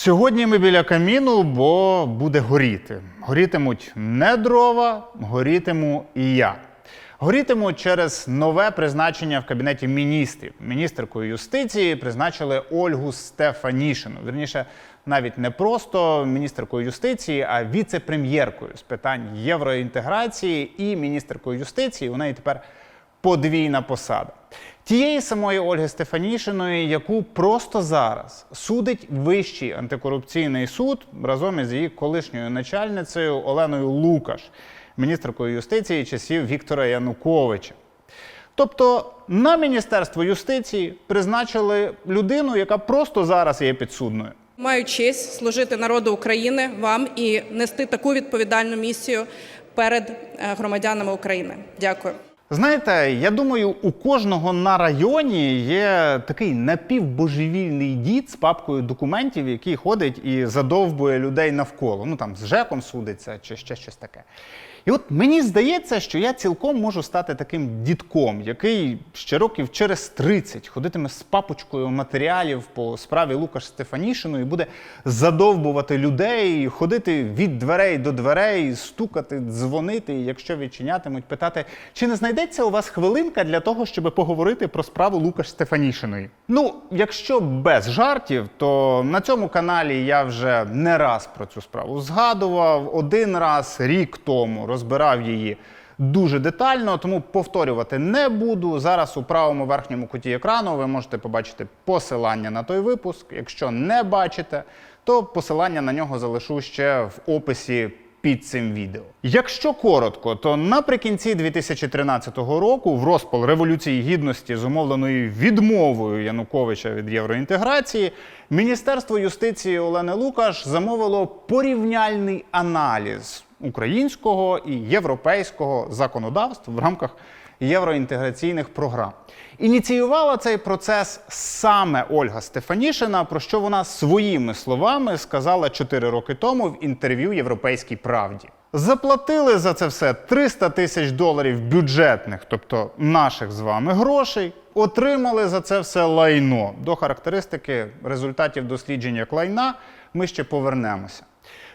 Сьогодні ми біля каміну, бо буде горіти. Горітимуть не дрова, горітиму і я. Горітиму через нове призначення в кабінеті міністрів. Міністеркою юстиції призначили Ольгу Стефанішину. Вірніше, навіть не просто міністеркою юстиції, а віце-прем'єркою з питань євроінтеграції і міністеркою юстиції. У неї тепер подвійна посада. Тієї самої Ольги Стефанішиної, яку просто зараз судить Вищий антикорупційний суд разом із її колишньою начальницею Оленою Лукаш, міністеркою юстиції часів Віктора Януковича. Тобто на Міністерство юстиції призначили людину, яка просто зараз є підсудною. Маю честь служити народу України вам і нести таку відповідальну місію перед е, громадянами України. Дякую. Знаєте, я думаю, у кожного на районі є такий напівбожевільний дід з папкою документів, який ходить і задовбує людей навколо. Ну там з ЖЕКом судиться чи ще щось таке. І от мені здається, що я цілком можу стати таким дідком, який ще років через 30 ходитиме з папочкою матеріалів по справі Лукаш Стефанішиної і буде задовбувати людей, ходити від дверей до дверей, стукати, дзвонити, якщо відчинятимуть, питати, чи не знайдеться у вас хвилинка для того, щоб поговорити про справу Лукаш Стефанішиної. Ну, якщо без жартів, то на цьому каналі я вже не раз про цю справу згадував. Один раз рік тому розбирав її дуже детально, тому повторювати не буду. Зараз у правому верхньому куті екрану ви можете побачити посилання на той випуск. Якщо не бачите, то посилання на нього залишу ще в описі під цим відео. Якщо коротко, то наприкінці 2013 року, в розпал революції гідності, зумовленої відмовою Януковича від євроінтеграції, Міністерство юстиції Олени Лукаш замовило порівняльний аналіз українського і європейського законодавств в рамках євроінтеграційних програм. Ініціювала цей процес саме Ольга Стефанішина, про що вона своїми словами сказала 4 роки тому в інтерв'ю Європейській правді. Заплатили за це все 300 тисяч доларів бюджетних, тобто наших з вами грошей. Отримали за це все лайно. До характеристики результатів дослідження лайна ми ще повернемося.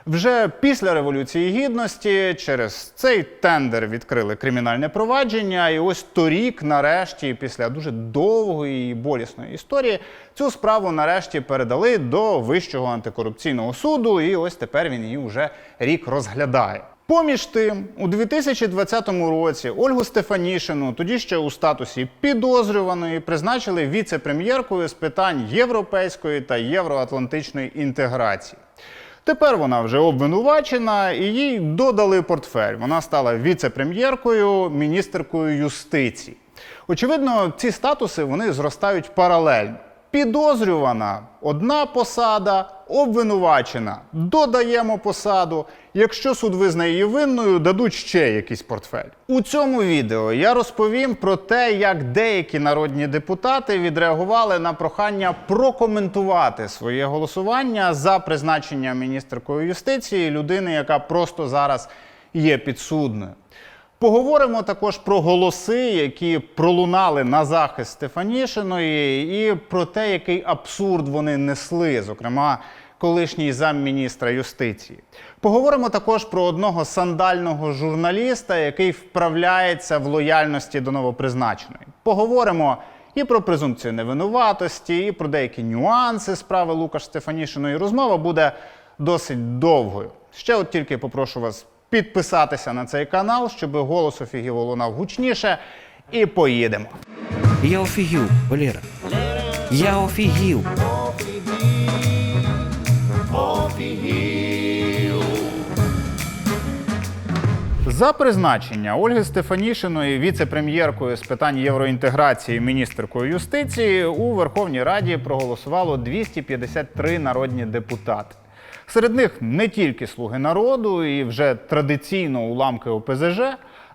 Вже після Революції Гідності через цей тендер відкрили кримінальне провадження, і ось торік, нарешті, після дуже довгої і болісної історії, цю справу нарешті передали до Вищого антикорупційного суду, і ось тепер він її вже рік розглядає. Поміж тим, у 2020 році Ольгу Стефанішину, тоді ще у статусі підозрюваної, призначили віце-прем'єркою з питань європейської та євроатлантичної інтеграції. Тепер вона вже обвинувачена і їй додали портфель. Вона стала віце-прем'єркою, міністеркою юстиції. Очевидно, ці статуси вони зростають паралельно. Підозрювана одна посада, обвинувачена додаємо посаду. Якщо суд визнає її винною, дадуть ще якийсь портфель. У цьому відео я розповім про те, як деякі народні депутати відреагували на прохання прокоментувати своє голосування за призначення міністеркою юстиції людини, яка просто зараз є підсудною. Поговоримо також про голоси, які пролунали на захист Стефанішиної, і про те, який абсурд вони несли, зокрема, колишній замміністра юстиції. Поговоримо також про одного сандального журналіста, який вправляється в лояльності до новопризначеної. Поговоримо і про презумпцію невинуватості, і про деякі нюанси справи Лукаш Стефанішиної. Розмова буде досить довгою. Ще от тільки попрошу вас підписатися на цей канал, щоб голос офігів лунав гучніше. І поїдемо. Я офігів, Валера. Я офігів. За призначення Ольги Стефанішиної віце-прем'єркою з питань євроінтеграції, міністеркою юстиції у Верховній Раді проголосувало 253 народні депутати. Серед них не тільки слуги народу і вже традиційно уламки ОПЗЖ,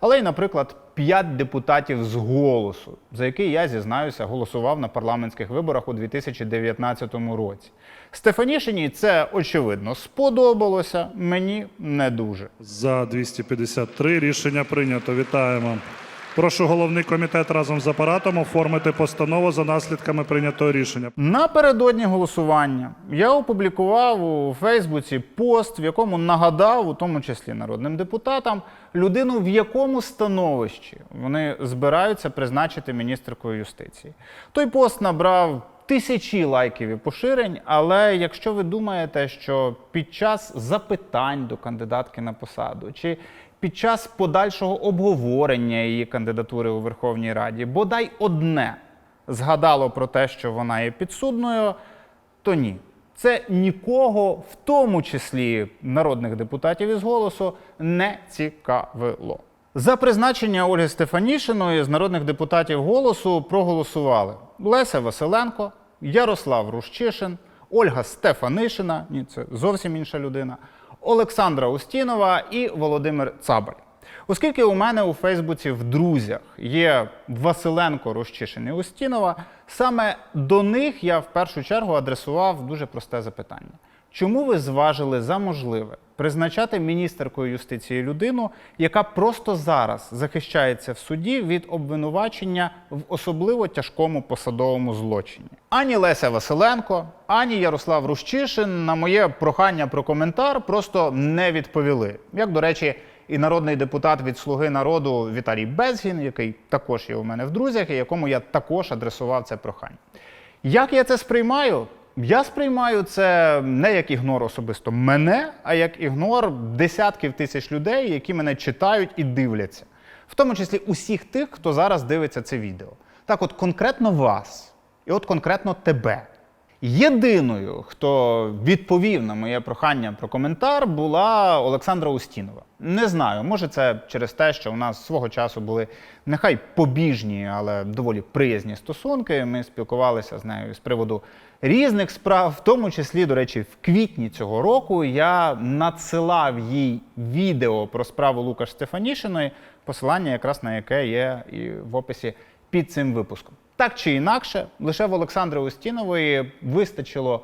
але й, наприклад, 5 депутатів з голосу, за який я зізнаюся, голосував на парламентських виборах у 2019 році. Стефанішині це очевидно сподобалося, мені не дуже. За 253 рішення прийнято. Вітаємо Прошу головний комітет разом з апаратом оформити постанову за наслідками прийнятого рішення. Напередодні голосування я опублікував у Фейсбуці пост, в якому нагадав, у тому числі народним депутатам, людину, в якому становищі вони збираються призначити міністеркою юстиції. Той пост набрав тисячі лайків і поширень, але якщо ви думаєте, що під час запитань до кандидатки на посаду чи під час подальшого обговорення її кандидатури у Верховній Раді бодай одне згадало про те, що вона є підсудною, то ні. Це нікого, в тому числі народних депутатів із голосу, не цікавило. За призначення Ольги Стефанішиної з народних депутатів голосу проголосували Леся Василенко, Ярослав Рущишин, Ольга Стефанишина, ні, це зовсім інша людина, Олександра Устінова і Володимир Цабаль. Оскільки у мене у Фейсбуці в друзях є Василенко, Рощишин і Устінова, саме до них я в першу чергу адресував дуже просте запитання: чому ви зважили за можливе призначати міністеркою юстиції людину, яка просто зараз захищається в суді від обвинувачення в особливо тяжкому посадовому злочині? Ані Леся Василенко, ані Ярослав Рущишин на моє прохання про коментар просто не відповіли. Як, до речі, і народний депутат від Слуги народу Віталій Безгін, який також є у мене в друзях, і якому я також адресував це прохання. Як я це сприймаю? Я сприймаю це не як ігнор особисто мене, а як ігнор десятків тисяч людей, які мене читають і дивляться, в тому числі усіх тих, хто зараз дивиться це відео. Так, от конкретно вас, і от конкретно тебе. Єдиною, хто відповів на моє прохання про коментар, була Олександра Устінова. Не знаю, може це через те, що у нас свого часу були нехай побіжні, але доволі приязні стосунки. Ми спілкувалися з нею з приводу різних справ, в тому числі, до речі, в квітні цього року я надсилав їй відео про справу Лукаш Стефанішиної, посилання якраз на яке є і в описі під цим випуском. Так чи інакше, лише в Олександри Устінової вистачило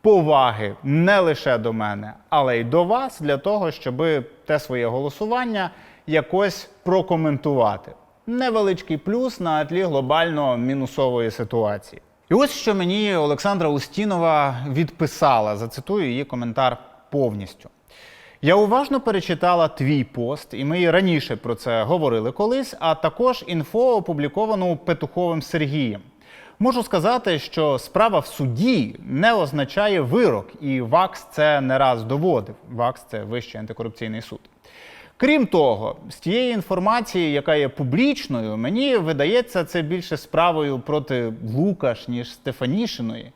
поваги не лише до мене, але й до вас для того, щоб те своє голосування якось прокоментувати. Невеличкий плюс на тлі глобально мінусової ситуації. І ось що мені Олександра Устінова відписала. Зацитую її коментар повністю. Я уважно перечитала твій пост, і ми раніше про це говорили колись, а також інфо опубліковану Петуховим Сергієм. Можу сказати, що справа в суді не означає вирок, і ВАКС це не раз доводив. ВАКС це Вищий антикорупційний суд. Крім того, з тієї інформації, яка є публічною, мені видається це більше справою проти Лукаш, ніж Стефанішиної.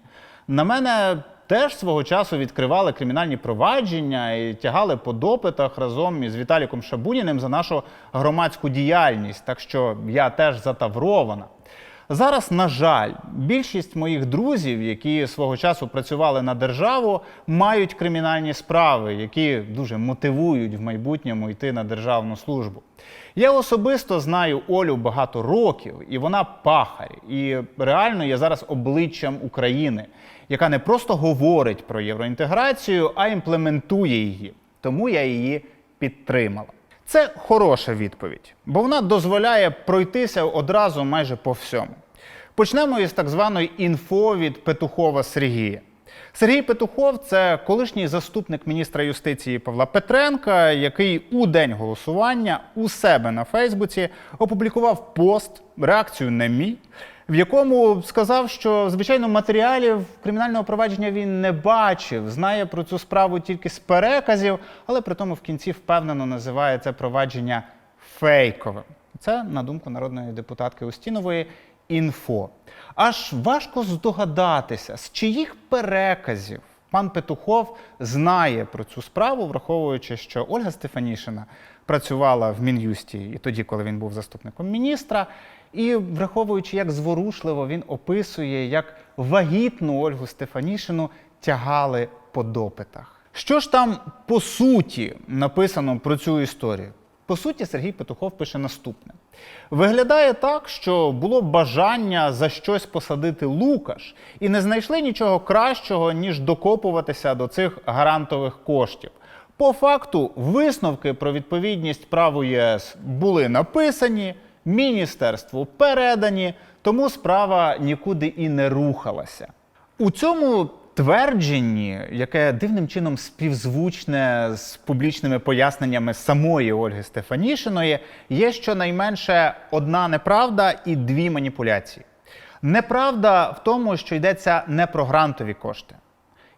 На мене теж свого часу відкривали кримінальні провадження і тягали по допитах разом із Віталіком Шабуніним за нашу громадську діяльність. Так що я теж затаврована. Зараз, на жаль, більшість моїх друзів, які свого часу працювали на державу, мають кримінальні справи, які дуже мотивують в майбутньому йти на державну службу. Я особисто знаю Олю багато років, і вона пахар. І реально є зараз обличчям України, яка не просто говорить про євроінтеграцію, а імплементує її. Тому я її підтримала. Це хороша відповідь, бо вона дозволяє пройтися одразу майже по всьому. Почнемо із так званої інфо від Петухова Сергія. Сергій Петухов це колишній заступник міністра юстиції Павла Петренка, який у день голосування у себе на Фейсбуці опублікував пост, реакцію на мій, в якому сказав, що звичайно матеріалів кримінального провадження він не бачив, знає про цю справу тільки з переказів, але при тому в кінці впевнено називає це провадження фейковим. Це, на думку народної депутатки Устінової, інфо. Аж важко здогадатися, з чиїх переказів пан Петухов знає про цю справу, враховуючи, що Ольга Стефанішина працювала в Мін'юсті і тоді, коли він був заступником міністра, і враховуючи, як зворушливо він описує, як вагітну Ольгу Стефанішину тягали по допитах. Що ж там по суті написано про цю історію? По суті, Сергій Петухов пише наступне: виглядає так, що було бажання за щось посадити Лукаш, і не знайшли нічого кращого, ніж докопуватися до цих гарантових коштів. По факту, висновки про відповідність праву ЄС були написані, міністерству передані, тому справа нікуди і не рухалася. У цьому твердженні, яке дивним чином співзвучне з публічними поясненнями самої Ольги Стефанішиної, є щонайменше одна неправда і дві маніпуляції. Неправда в тому, що йдеться не про грантові кошти.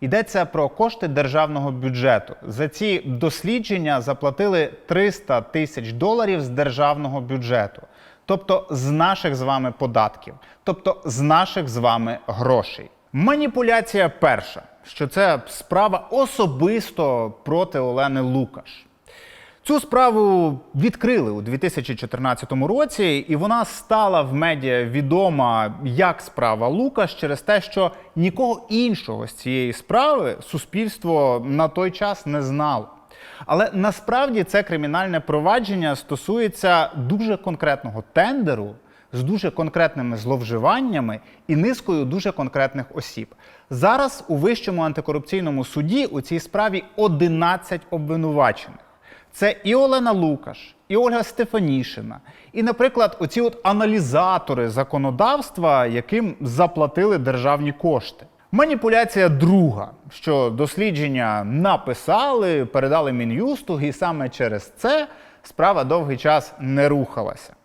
Йдеться про кошти державного бюджету. За ці дослідження заплатили 300 тисяч доларів з державного бюджету, тобто з наших з вами податків, тобто з наших з вами грошей. Маніпуляція перша, що це справа особисто проти Олени Лукаш. Цю справу відкрили у 2014 році, і вона стала в медіа відома як справа Лукаш через те, що нікого іншого з цієї справи суспільство на той час не знало. Але насправді це кримінальне провадження стосується дуже конкретного тендеру з дуже конкретними зловживаннями і низкою дуже конкретних осіб. Зараз у Вищому антикорупційному суді у цій справі 11 обвинувачених. Це і Олена Лукаш, і Ольга Стефанішина, і, наприклад, оці от аналізатори законодавства, яким заплатили державні кошти. Маніпуляція друга, що дослідження написали, передали мін'юсту, і саме через це справа довгий час не рухалася.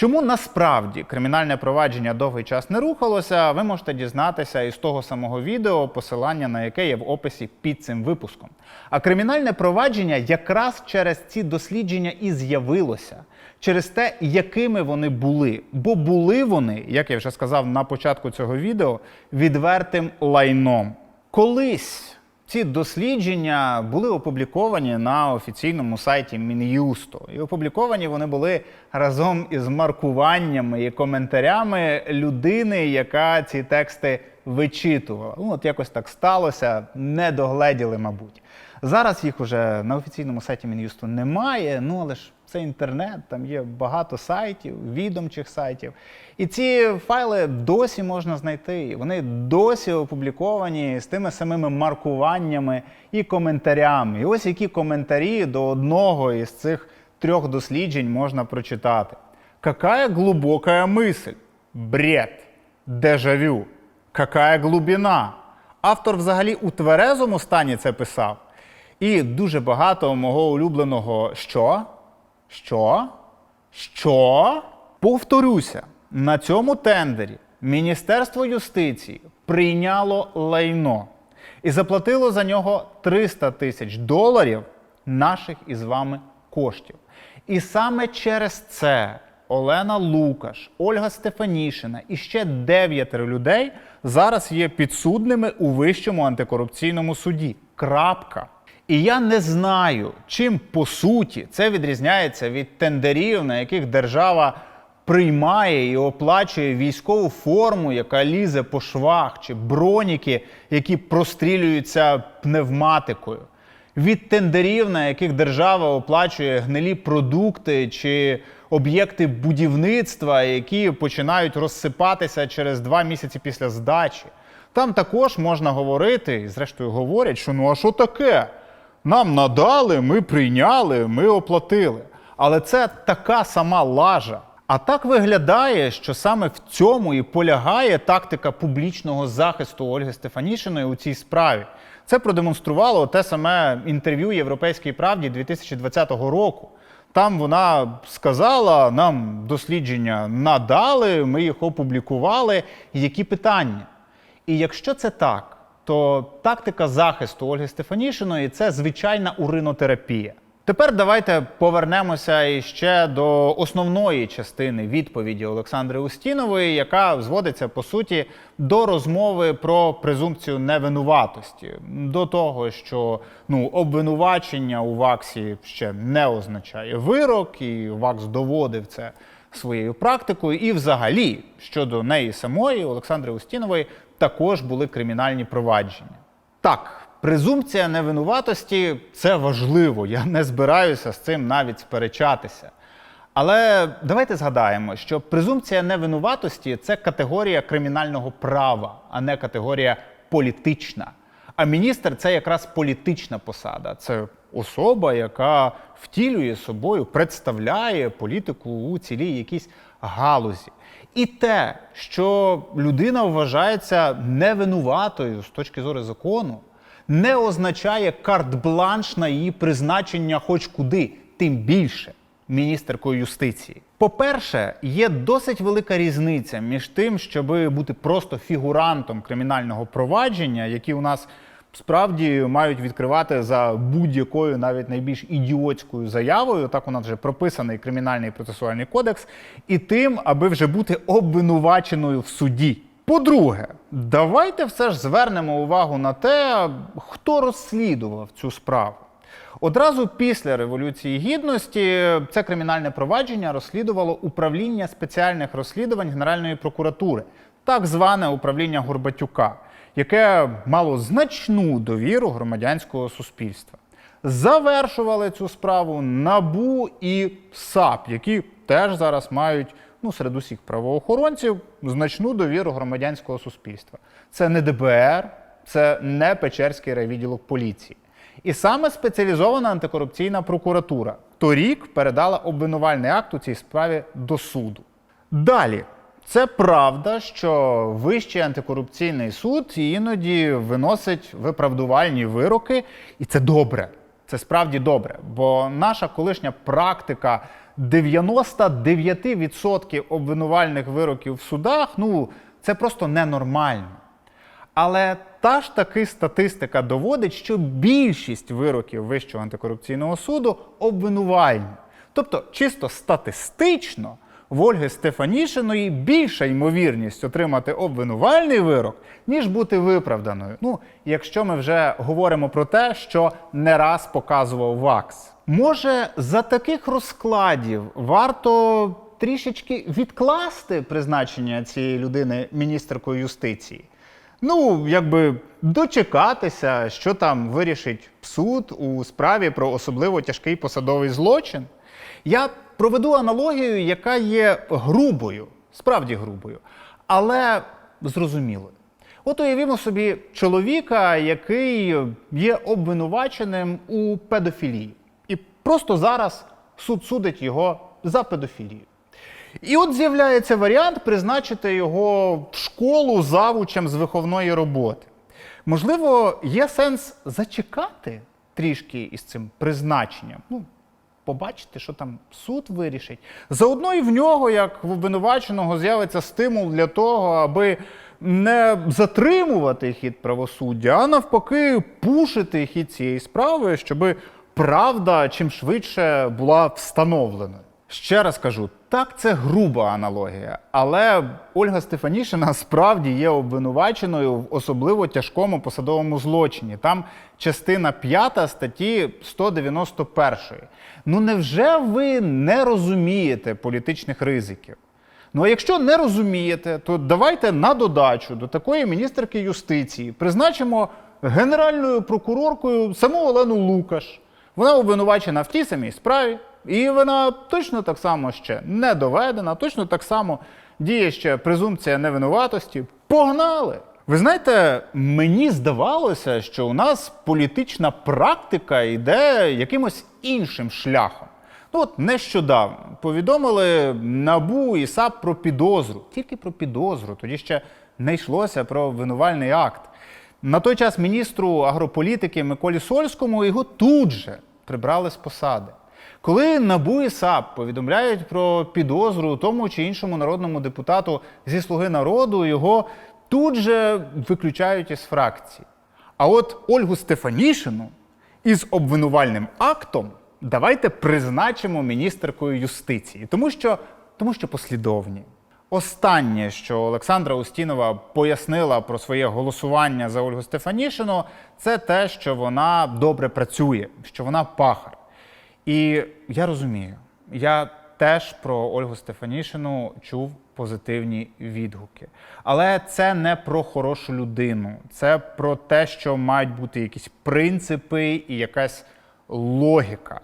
Чому насправді кримінальне провадження довгий час не рухалося, ви можете дізнатися із того самого відео, посилання на яке є в описі під цим випуском. А кримінальне провадження якраз через ці дослідження і з'явилося, через те, якими вони були. Бо були вони, як я вже сказав на початку цього відео, відвертим лайном. Колись ці дослідження були опубліковані на офіційному сайті Мін'юсту. І опубліковані вони були разом із маркуваннями і коментарями людини, яка ці тексти вичитувала. Ну, от якось так сталося, не догледіли, мабуть. Зараз їх уже на офіційному сайті Мін'юсту немає, ну але ж це інтернет, там є багато сайтів, відомчих сайтів. І ці файли досі можна знайти. Вони досі опубліковані з тими самими маркуваннями і коментарями. І ось які коментарі до одного із цих трьох досліджень можна прочитати. Какая глубокая мысль? Бред. Дежавю. Какая глибина? Автор взагалі у тверезому стані це писав. І дуже багато мого улюбленого що? Що? Що? Повторюся, на цьому тендері Міністерство юстиції прийняло лайно і заплатило за нього 300 тисяч доларів наших із вами коштів. І саме через це Олена Лукаш, Ольга Стефанішина і ще дев'ятеро людей зараз є підсудними у Вищому антикорупційному суді. Крапка. І я не знаю, чим по суті це відрізняється від тендерів, на яких держава приймає і оплачує військову форму, яка лізе по швах, чи броніки, які прострілюються пневматикою. Від тендерів, на яких держава оплачує гнилі продукти чи об'єкти будівництва, які починають розсипатися через два місяці після здачі. Там також можна говорити, і зрештою говорять, що ну а що таке? Нам надали, ми прийняли, ми оплатили. Але це така сама лажа. А так виглядає, що саме в цьому і полягає тактика публічного захисту Ольги Стефанішиної у цій справі. Це продемонструвало те саме інтерв'ю Європейській правді 2020 року. Там вона сказала, нам дослідження надали, ми їх опублікували. Які питання? І якщо це так, то тактика захисту Ольги Стефанішиної це звичайна уринотерапія. Тепер давайте повернемося іще до основної частини відповіді Олександри Устінової, яка зводиться по суті до розмови про презумпцію невинуватості, до того, що ну обвинувачення у ВАКСі ще не означає вирок, і ВАКС доводив це своєю практикою. І, взагалі, щодо неї самої, Олександри Устінової, також були кримінальні провадження. Так, презумпція невинуватості це важливо. Я не збираюся з цим навіть сперечатися. Але давайте згадаємо, що презумпція невинуватості це категорія кримінального права, а не категорія політична. А міністр це якраз політична посада. Це особа, яка втілює собою, представляє політику у цілій якійсь галузі. І те, що людина вважається невинуватою з точки зору закону, не означає карт-бланш на її призначення хоч куди, тим більше міністеркою юстиції. По-перше, є досить велика різниця між тим, щоб бути просто фігурантом кримінального провадження, які у нас справді мають відкривати за будь-якою навіть найбільш ідіотською заявою. Так у нас вже прописаний кримінальний процесуальний кодекс, і тим, аби вже бути обвинуваченою в суді. По-друге, давайте все ж звернемо увагу на те, хто розслідував цю справу. Одразу після Революції Гідності це кримінальне провадження розслідувало управління спеціальних розслідувань Генеральної прокуратури, так зване управління Горбатюка, яке мало значну довіру громадянського суспільства. Завершували цю справу НАБУ і САП, які теж зараз мають ну, серед усіх правоохоронців значну довіру громадянського суспільства. Це не ДБР, це не Печерський райвідділок поліції. І саме спеціалізована антикорупційна прокуратура торік передала обвинувальний акт у цій справі до суду. Далі, це правда, що Вищий антикорупційний суд іноді виносить виправдувальні вироки, і це добре. Це справді добре, бо наша колишня практика 99% обвинувальних вироків в судах ну це просто ненормально. Але та ж таки статистика доводить, що більшість вироків Вищого антикорупційного суду обвинувальні. Тобто, чисто статистично в Ольги Стефанішиної більша ймовірність отримати обвинувальний вирок, ніж бути виправданою. Ну, якщо ми вже говоримо про те, що не раз показував ВАКС. Може, за таких розкладів варто трішечки відкласти призначення цієї людини міністеркою юстиції? Ну, якби дочекатися, що там вирішить суд у справі про особливо тяжкий посадовий злочин. Я проведу аналогію, яка є грубою, справді грубою, але зрозумілою. От уявімо собі чоловіка, який є обвинуваченим у педофілії. Просто зараз суд судить його за педофілію. І от з'являється варіант призначити його в школу завучем з виховної роботи. Можливо, є сенс зачекати трішки із цим призначенням. Ну, побачити, що там суд вирішить. Заодно і в нього, як в обвинуваченого, з'явиться стимул для того, аби не затримувати хід правосуддя, а навпаки, пушити хід цієї справи, щоб правда чим швидше була встановленою. Ще раз кажу, так це груба аналогія, але Ольга Стефанішина справді є обвинуваченою в особливо тяжкому посадовому злочині. Там частина 5 статті 191. Ну невже ви не розумієте політичних ризиків? Ну а якщо не розумієте, то давайте на додачу до такої міністерки юстиції призначимо генеральною прокуроркою саму Олену Лукаш. Вона обвинувачена в тій самій справі, і вона точно так само ще не доведена, точно так само діє ще презумпція невинуватості. Погнали! Ви знаєте, мені здавалося, що у нас політична практика йде якимось іншим шляхом. Ну от нещодавно повідомили НАБУ і САП про підозру, тільки про підозру, тоді ще не йшлося про обвинувальний акт. На той час міністру агрополітики Миколі Сольському його тут же прибрали з посади. Коли НАБУ і САП повідомляють про підозру тому чи іншому народному депутату зі Слуги народу, його тут же виключають із фракції. А от Ольгу Стефанішину із обвинувальним актом давайте призначимо міністеркою юстиції, тому що, тому що послідовні. Останнє, що Олександра Устінова пояснила про своє голосування за Ольгу Стефанішину, це те, що вона добре працює, що вона пахар. І я розумію, я теж про Ольгу Стефанішину чув позитивні відгуки. Але це не про хорошу людину, це про те, що мають бути якісь принципи і якась логіка.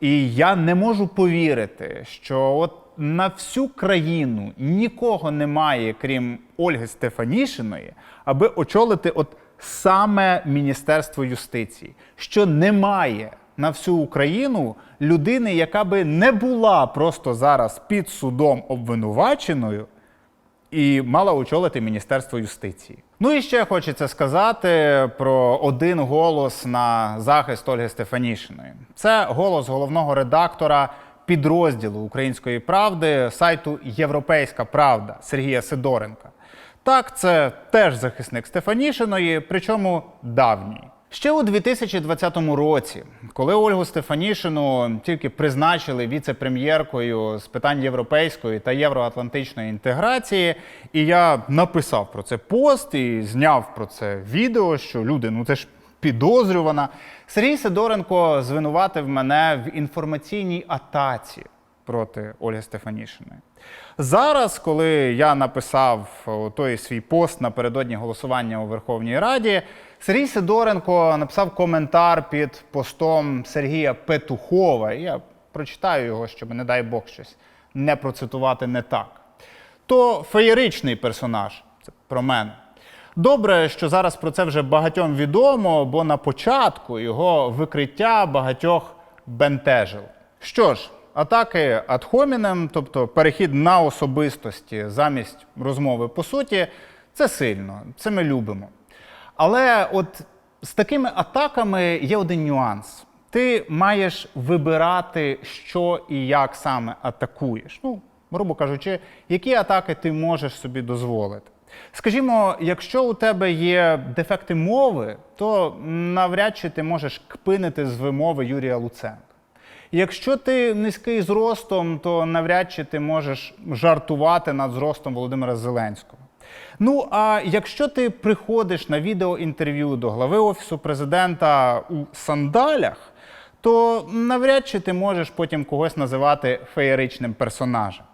І я не можу повірити, що от на всю країну нікого немає, крім Ольги Стефанішиної, аби очолити от саме Міністерство юстиції, що немає на всю Україну людини, яка би не була просто зараз під судом обвинуваченою і мала очолити Міністерство юстиції. Ну і ще хочеться сказати про один голос на захист Ольги Стефанішиної. Це голос головного редактора підрозділу Української правди сайту Європейська Правда Сергія Сидоренка. Так, це теж захисник Стефанішиної, причому давній. Ще у 2020 році, коли Ольгу Стефанішину тільки призначили віце-прем'єркою з питань європейської та євроатлантичної інтеграції, і я написав про це пост і зняв про це відео, що люди, ну це ж підозрювана. Сергій Сидоренко звинуватив мене в інформаційній атаці проти Ольги Стефанішиної. Зараз, коли я написав той свій пост напередодні голосування у Верховній Раді, Сергій Сидоренко написав коментар під постом Сергія Петухова. Я прочитаю його, щоб, не дай Бог, щось не процитувати не так. То феєричний персонаж, це про мене. Добре, що зараз про це вже багатьом відомо, бо на початку його викриття багатьох бентежило. Що ж, атаки hominem, тобто перехід на особистості замість розмови по суті, це сильно, це ми любимо. Але от з такими атаками є один нюанс. Ти маєш вибирати, що і як саме атакуєш. Ну, грубо кажучи, які атаки ти можеш собі дозволити. Скажімо, якщо у тебе є дефекти мови, то навряд чи ти можеш кпинити з вимови Юрія Луценка. Якщо ти низький зростом, то навряд чи ти можеш жартувати над зростом Володимира Зеленського. Ну а якщо ти приходиш на відеоінтерв'ю до глави офісу президента у сандалях, то навряд чи ти можеш потім когось називати феєричним персонажем.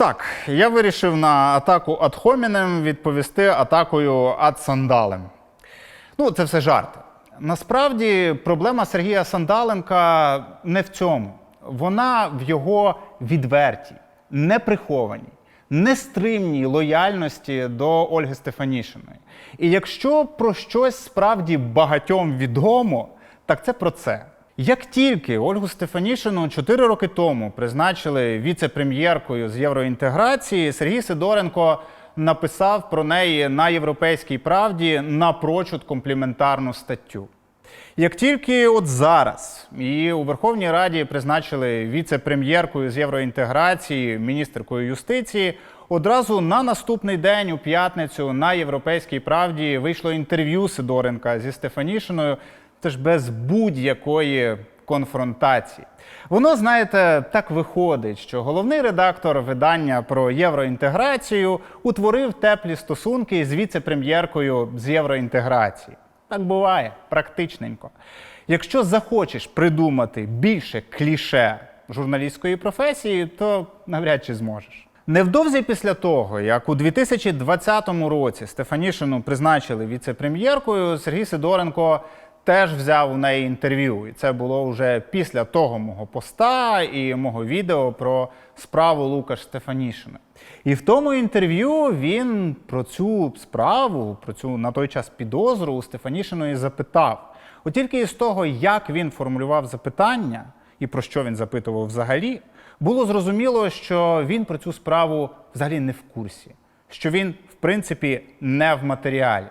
Так, я вирішив на атаку ад hominem відповісти атакою ад сандалем. Ну, це все жарти. Насправді проблема Сергія Сандаленка не в цьому. Вона в його відвертій, неприхованій, нестримній лояльності до Ольги Стефанішиної. І якщо про щось справді багатьом відомо, так це про це. Як тільки Ольгу Стефанішину 4 роки тому призначили віце-прем'єркою з євроінтеграції, Сергій Сидоренко написав про неї на європейській правді напрочуд компліментарну статтю. Як тільки от зараз її у Верховній Раді призначили віце-прем'єркою з євроінтеграції, міністеркою юстиції, одразу на наступний день, у п'ятницю, на європейській правді вийшло інтерв'ю Сидоренка зі Стефанішиною, теж без будь-якої конфронтації. Воно, знаєте, так виходить, що головний редактор видання про євроінтеграцію утворив теплі стосунки з віце-прем'єркою з євроінтеграції. Так буває, практичненько. Якщо захочеш придумати більше кліше журналістської професії, то навряд чи зможеш. Невдовзі після того, як у 2020 році Стефанішину призначили віце-прем'єркою, Сергій Сидоренко теж взяв у неї інтерв'ю. І це було вже після того мого поста і мого відео про справу Лукаш Стефанішина. І в тому інтерв'ю він про цю справу, про цю на той час підозру у Стефанішиної запитав. От тільки із того, як він формулював запитання і про що він запитував взагалі, було зрозуміло, що він про цю справу взагалі не в курсі, що він, в принципі, не в матеріалі.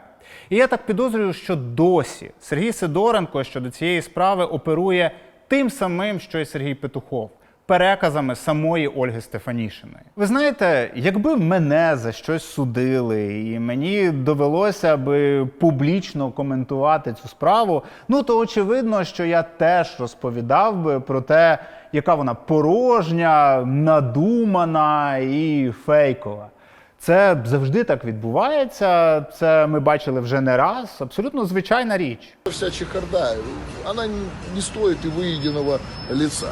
І я так підозрюю, що досі Сергій Сидоренко щодо цієї справи оперує тим самим, що й Сергій Петухов. Переказами самої Ольги Стефанішиної. Ви знаєте, якби мене за щось судили, і мені довелося би публічно коментувати цю справу, ну то очевидно, що я теж розповідав би про те, яка вона порожня, надумана і фейкова. Це завжди так відбувається. Це ми бачили вже не раз. Абсолютно звичайна річ. Вся чехарда, она не стоит и выеденного лица.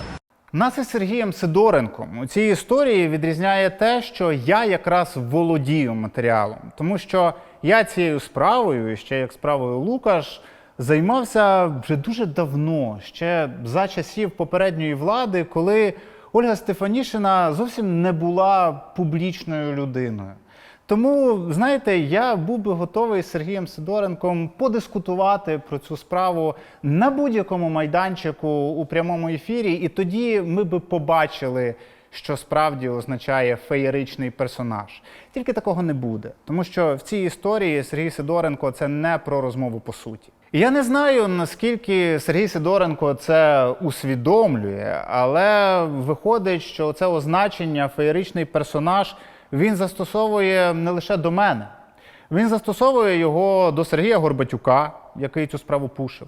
Нас із Сергієм Сидоренком у цій історії відрізняє те, що я якраз володію матеріалом, тому що я цією справою, і ще як справою Лукаш, займався вже дуже давно, ще за часів попередньої влади, коли Ольга Стефанішина зовсім не була публічною людиною. Тому, знаєте, я був би готовий з Сергієм Сидоренком подискутувати про цю справу на будь-якому майданчику у прямому ефірі, і тоді ми би побачили, що справді означає феєричний персонаж. Тільки такого не буде, тому що в цій історії Сергій Сидоренко це не про розмову по суті. Я не знаю, наскільки Сергій Сидоренко це усвідомлює, але виходить, що це означення феєричний персонаж він застосовує не лише до мене. Він застосовує його до Сергія Горбатюка, який цю справу пушив.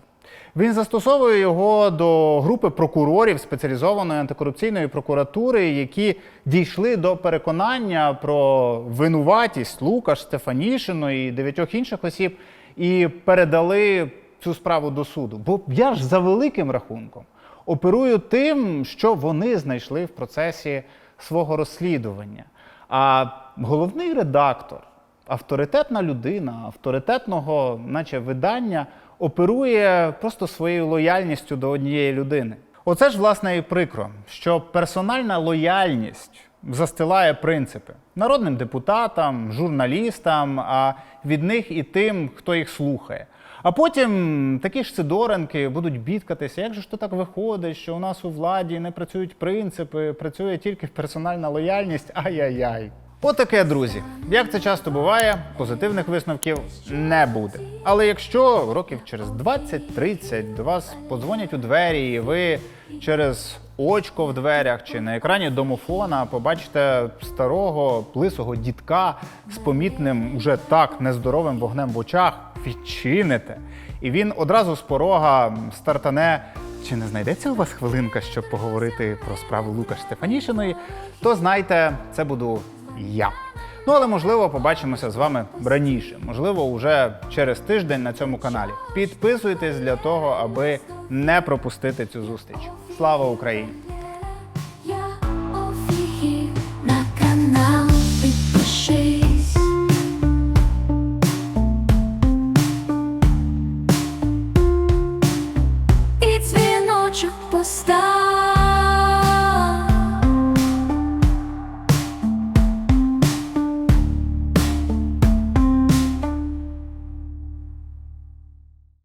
Він застосовує його до групи прокурорів спеціалізованої антикорупційної прокуратури, які дійшли до переконання про винуватість Лукаш, Стефанішиної і дев'ятьох інших осіб і передали цю справу до суду. Бо я ж за великим рахунком оперую тим, що вони знайшли в процесі свого розслідування. А головний редактор, авторитетна людина, авторитетного, наче видання, оперує просто своєю лояльністю до однієї людини. Оце ж власне і прикро, що персональна лояльність застилає принципи народним депутатам, журналістам, а від них і тим, хто їх слухає. А потім такі ж Сидоренки будуть бідкатися, як же ж то так виходить, що у нас у владі не працюють принципи, працює тільки персональна лояльність. Ай-яй-яй. Отаке, друзі. Як це часто буває, позитивних висновків не буде. Але якщо років через 20-30 до вас подзвонять у двері, і ви через очко в дверях чи на екрані домофона побачите старого лисого дідка з помітним уже так нездоровим вогнем в очах, відчините. І він одразу з порога стартане. Чи не знайдеться у вас хвилинка, щоб поговорити про справу Лукаш Стефанішиної, то знайте, це буду я. Ну але можливо побачимося з вами раніше, можливо, уже через тиждень на цьому каналі. Підписуйтесь для того, аби не пропустити цю зустріч. Слава Україні!